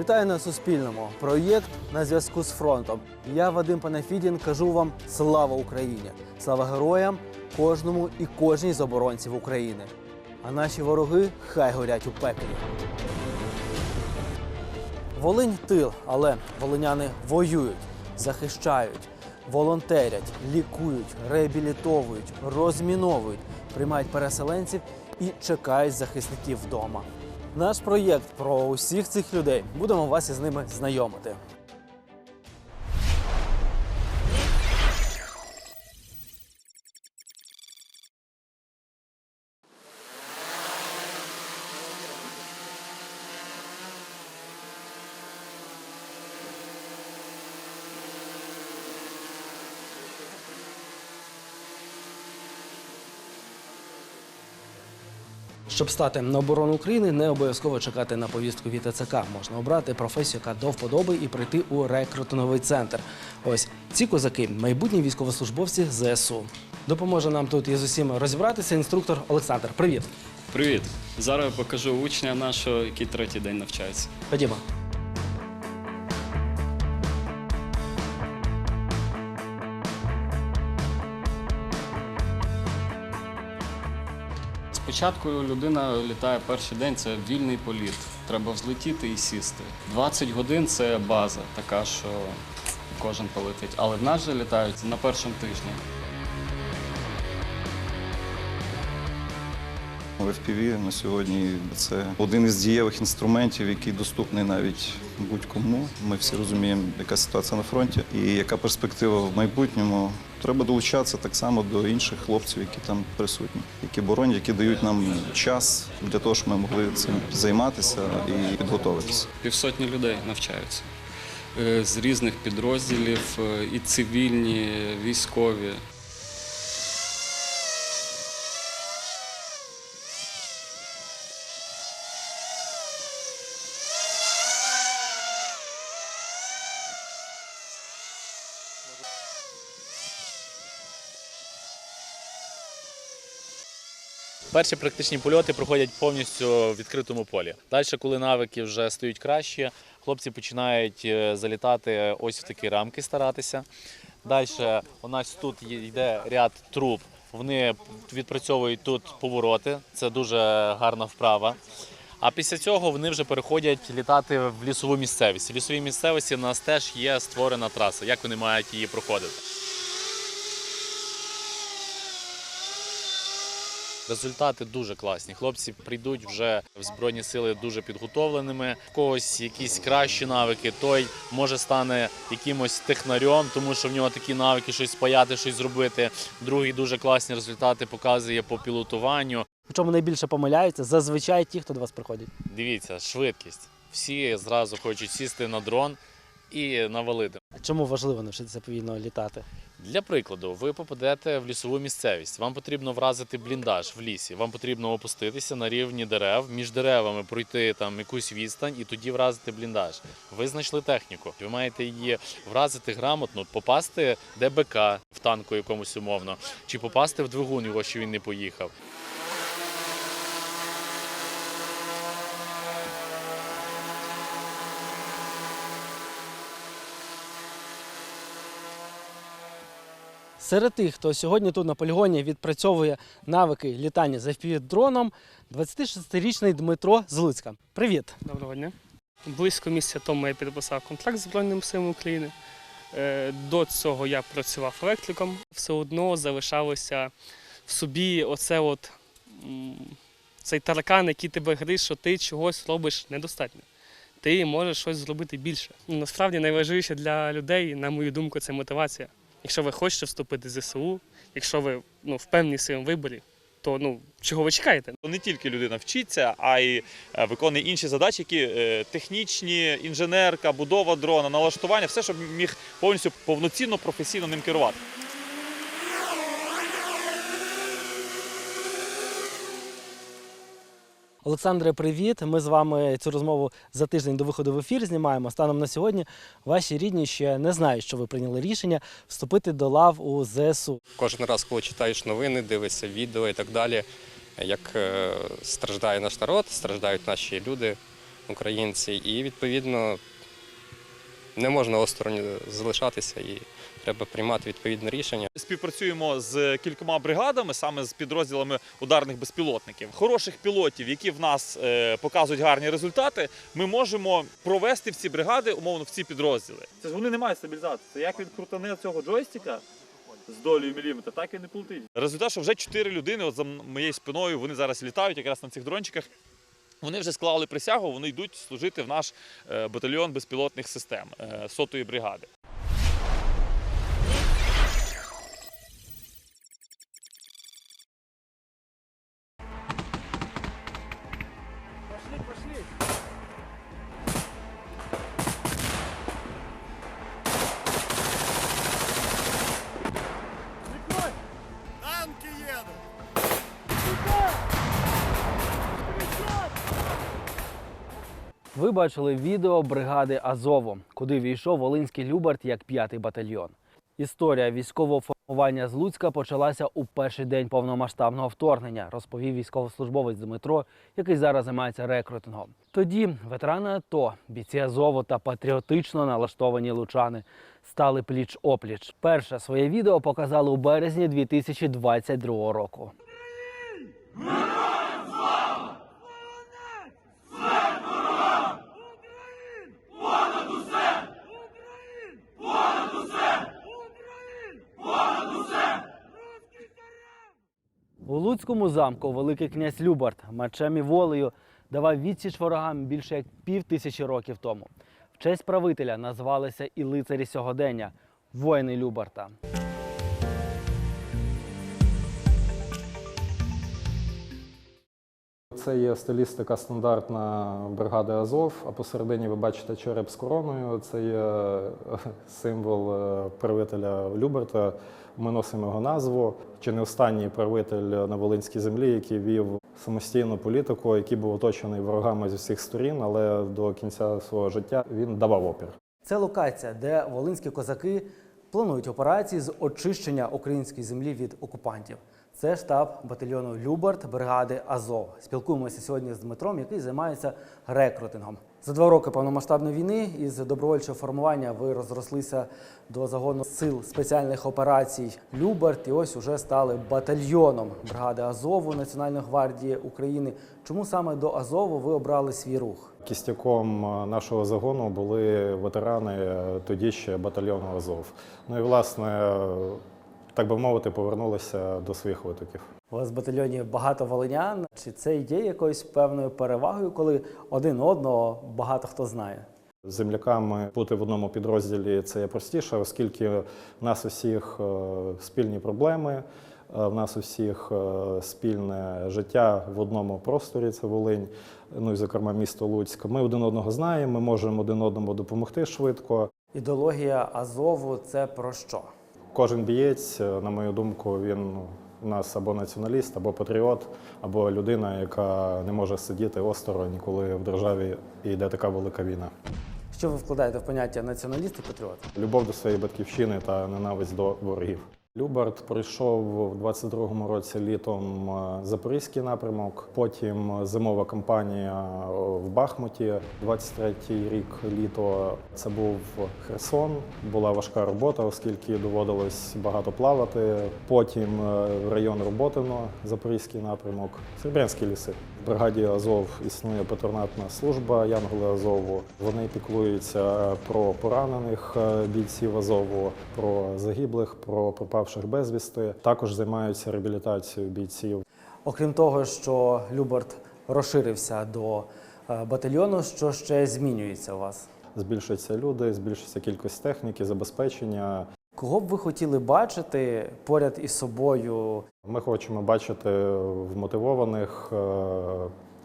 Вітаю на Суспільному. Проєкт на зв'язку з фронтом. Я Вадим Панафідін кажу вам слава Україні! Слава героям, кожному і кожній з оборонців України. А наші вороги хай горять у пеклі. Волинь тил, але волиняни воюють, захищають, волонтерять, лікують, реабілітовують, розміновують, приймають переселенців і чекають захисників вдома. Наш проєкт про усіх цих людей. Будемо вас із ними знайомити. Щоб стати на оборону України, не обов'язково чекати на повістку від ТЦК. Можна обрати професію, яка до вподоби, і прийти у рекрутинговий центр. Ось ці козаки, майбутні військовослужбовці ЗСУ. Допоможе нам тут із усім розібратися інструктор Олександр. Привіт. Привіт! Зараз я покажу учня нашого, який третій день навчається. Ходімо. Спочатку людина літає перший день, це вільний політ. Треба взлетіти і сісти. 20 годин це база, така, що кожен полетить. Але в нас же літають на першому тижні. FPV на сьогодні це один із дієвих інструментів, який доступний навіть будь-кому. Ми всі розуміємо, яка ситуація на фронті і яка перспектива в майбутньому. Треба долучатися так само до інших хлопців, які там присутні, які боронять, які дають нам час для того, щоб ми могли цим займатися і підготуватися. Півсотні людей навчаються Е, з різних підрозділів, е, і цивільні, військові. Перші практичні польоти проходять повністю в відкритому полі. Далі, коли навики вже стають краще, хлопці починають е, залітати ось в такі рамки старатися. Далі у нас тут йде ряд труб. Вони відпрацьовують тут повороти. Це дуже гарна вправа. А після цього вони вже переходять літати в лісову місцевість. В лісовій місцевості у нас теж є створена траса, як вони мають її проходити. Результати дуже класні. Хлопці прийдуть вже в збройні сили дуже підготовленими. В когось якісь кращі навики, той може стане якимось технарем, тому що в нього такі навики щось спаяти, щось зробити. Другий дуже класні результати показує по пілотуванню. В чому найбільше помиляються? Зазвичай ті, хто до вас приходять. Дивіться, швидкість. Всі зразу хочуть сісти на дрон і навалити. Чому важливо навчитися повільно літати? Для прикладу, ви попадете в лісову місцевість. Вам потрібно вразити бліндаж в лісі. Вам потрібно опуститися на рівні дерев, між деревами пройти там якусь відстань і тоді вразити бліндаж. Ви знайшли техніку. Ви маєте її вразити грамотно, попасти ДБК в танку якомусь умовно, чи попасти в двигун його, що він не поїхав. Серед тих, хто сьогодні тут на полігоні відпрацьовує навики літання з FPV-дроном, 26-річний Дмитро з Луцька. Привіт! Доброго дня. Близько місяця тому я підписав контракт з Збройними силами України. Е, До цього я працював електриком. Все одно залишалося в собі оце от, цей таракан, який тебе гризь, що ти чогось робиш недостатньо. Ти можеш щось зробити більше. Насправді найважливіше для людей, на мою думку, це мотивація. Якщо ви хочете вступити в ЗСУ, якщо ви ну, впевнені в своєму виборі, то ну, чого ви чекаєте? Не тільки людина вчиться, а й е, виконує інші задачі, які е, технічні, інженерка, будова дрона, налаштування, все, щоб міг повністю повноцінно професійно ним керувати. Олександре, привіт! Ми з вами цю розмову за тиждень до виходу в ефір знімаємо. Станом на сьогодні ваші рідні ще не знають, що ви прийняли рішення вступити до лав у ЗСУ. Кожен раз, коли читаєш новини, дивишся відео і так далі, як е, страждає наш народ, страждають наші люди, українці, і відповідно не можна осторонь залишатися і треба приймати відповідне рішення. Співпрацюємо з кількома бригадами, саме з підрозділами ударних безпілотників. Хороших пілотів, які в нас е, показують гарні результати, ми можемо провести в ці бригади, умовно, в ці підрозділи. Це ж вони не мають стабілізації. Це як він крутане цього джойстика з долею міліметра, так і не полетить. Результат, що вже чотири людини, от за моєю спиною, вони зараз літають якраз на цих дрончиках. Вони вже склали присягу, вони йдуть служити в наш е, батальйон безпілотних систем е, сотої бригади. Бачили відео бригади Азово, куди війшов Волинський Любарт як п'ятий батальйон. Історія військового формування з Луцька почалася у перший день повномасштабного вторгнення, розповів військовослужбовець Дмитро, який зараз займається рекрутингом. Тоді ветерани АТО, бійці Азову та патріотично налаштовані лучани стали пліч опліч. Перше своє відео показали у березні 2022 року. У Луцькому замку Великий князь Любарт мечем і волею давав відсіч ворогам більше як пів тисячі років тому. В честь правителя назвалися і лицарі сьогодення воїни Любарта. Це є стилістика стандартна бригади Азов, а посередині ви бачите череп з короною. Це є е, символ е, правителя Люберта. Ми носимо його назву. Чи не останній правитель на Волинській землі, який вів самостійну політику, який був оточений ворогами з усіх сторін, але до кінця свого життя він давав опір. Це локація, де волинські козаки планують операції з очищення української землі від окупантів. Це штаб батальйону Любарт бригади Азов. Спілкуємося сьогодні з Дмитром, який займається рекрутингом. За два роки повномасштабної війни із добровольчого формування ви розрослися до загону сил спеціальних операцій Любарт і ось уже стали батальйоном бригади Азову Національної гвардії України. Чому саме до Азову ви обрали свій рух? Кістяком е, нашого загону були ветерани е, тоді ще батальйону Азов. Ну і власне, е, так би мовити, повернулися до своїх витоків. У вас в батальйоні багато волинян. Чи це є якоюсь певною перевагою, коли один одного багато хто знає? З земляками бути в одному підрозділі це є простіше, оскільки в нас усіх е, спільні проблеми, е, в нас усіх е, спільне життя в одному просторі. Це Волинь, ну і зокрема місто Луцьк. Ми один одного знаємо, ми можемо один одному допомогти швидко. Ідеологія Азову це про що? Кожен бієць, на мою думку, він у нас або націоналіст, або патріот, або людина, яка не може сидіти осторонь, коли в державі йде така велика війна. Що ви вкладаєте в поняття націоналіст і патріот? Любов до своєї батьківщини та ненависть до ворогів. Любард пройшов в 22-му році літом е, Запорізький напрямок, потім зимова кампанія е, в Бахмуті. 23-й рік літо це був Херсон. Була важка робота, оскільки доводилось багато плавати. Потім е, район Роботино, Запорізький напрямок, Серебрянські ліси. В бригаді Азов існує патронатна служба Янголи Азову. Вони піклуються про поранених бійців Азову, про загиблих, про пропавших безвісти. Також займаються реабілітацією бійців. Окрім того, що Любарт розширився до е, батальйону, що ще змінюється у вас? Збільшуються люди, збільшується кількість техніки, забезпечення. Кого б ви хотіли бачити поряд із собою? Ми хочемо бачити вмотивованих е,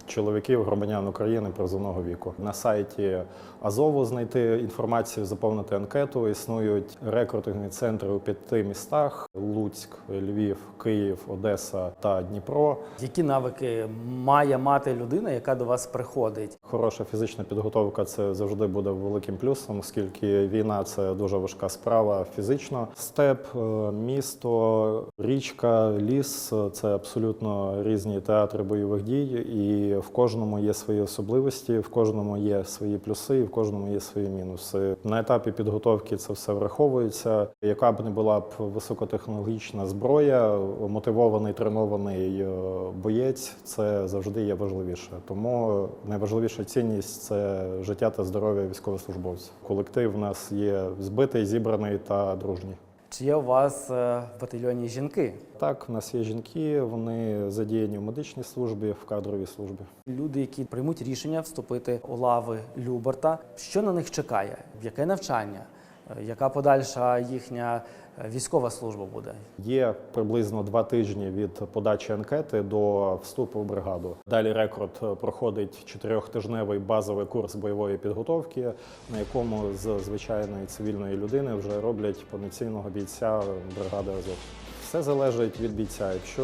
чоловіків, громадян України призовного віку. На сайті Азову знайти інформацію, заповнити анкету. Існують рекрутингові центри у п'яти містах: Луцьк, Львів, Київ, Одеса та Дніпро. Які навики має мати людина, яка до вас приходить? Хороша фізична підготовка це завжди буде великим плюсом, оскільки війна це дуже важка справа фізично. Степ, е, місто, річка, ліс це абсолютно різні театри бойових дій, і в кожному є свої особливості, в кожному є свої плюси, в кожному є свої мінуси. На етапі підготовки це все враховується. Яка б не була б високотехнологічна зброя, мотивований тренований е, боєць це завжди є важливіше. Тому найважливіша цінність це життя та здоров'я військовослужбовців. Колектив у нас є збитий, зібраний та дружній. Чи є у вас е, в батальйоні жінки? Так, в нас є жінки, вони задіяні в медичній службі, в кадровій службі. Люди, які приймуть рішення вступити у лави Люберта, що на них чекає? В яке навчання? Е, Яка подальша їхня е, військова служба буде? Є приблизно два тижні від подачі анкети до вступу в бригаду. Далі рекорд проходить чотирьохтижневий базовий курс бойової підготовки, на якому з звичайної цивільної людини вже роблять повноцінного бійця бригади Азов. Все залежить від бійця. Якщо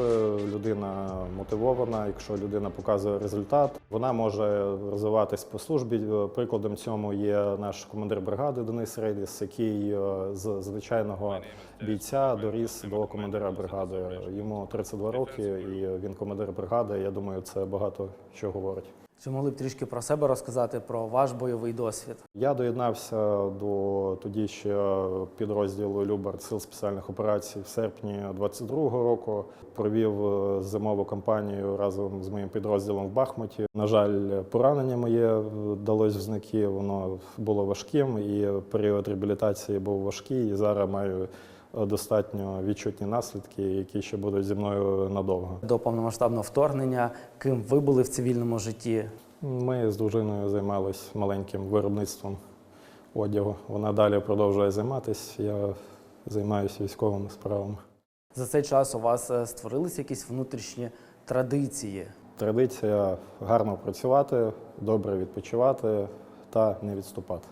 людина мотивована, якщо людина показує результат, вона може розвиватись по службі. Прикладом цьому є наш командир бригади Денис Рейдіс, який е, з звичайного бійця доріс до командира бригади. Йому 32 роки, і він командир бригади. Я думаю, це багато що говорить. Чи могли б трішки про себе розказати про ваш бойовий досвід? Я доєднався до тоді ще підрозділу Любард сил спеціальних операцій в серпні 22-го року. Провів е, зимову кампанію разом з моїм підрозділом в Бахмуті. На жаль, поранення моє далось в знаки. Воно було важким, і період реабілітації був важкий. І зараз маю е, достатньо відчутні наслідки, які ще будуть зі мною надовго. До повномасштабного вторгнення, ким ви були в цивільному житті? Ми з дружиною займалися маленьким виробництвом одягу. Вона далі продовжує займатися. Я займаюся військовими справами. За цей час у вас е, створилися якісь внутрішні традиції? Традиція гарно працювати, добре відпочивати та не відступати.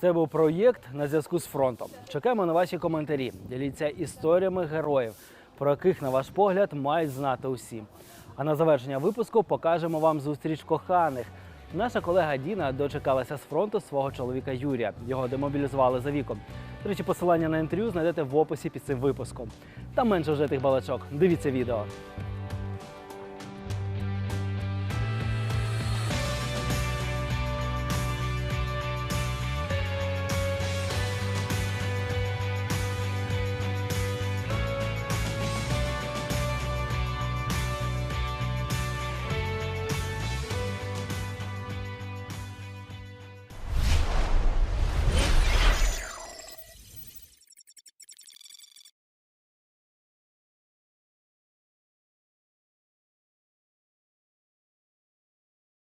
Це був проєкт на зв'язку з фронтом. Чекаємо на ваші коментарі. Діліться історіями героїв, про яких, на ваш погляд, мають знати усі. А на завершення випуску покажемо вам зустріч коханих. Наша колега Діна дочекалася з фронту свого чоловіка Юрія. Його демобілізували за віком. До речі, посилання на інтерв'ю знайдете в описі під цим випуском. Там менше вже тих балачок. Дивіться відео.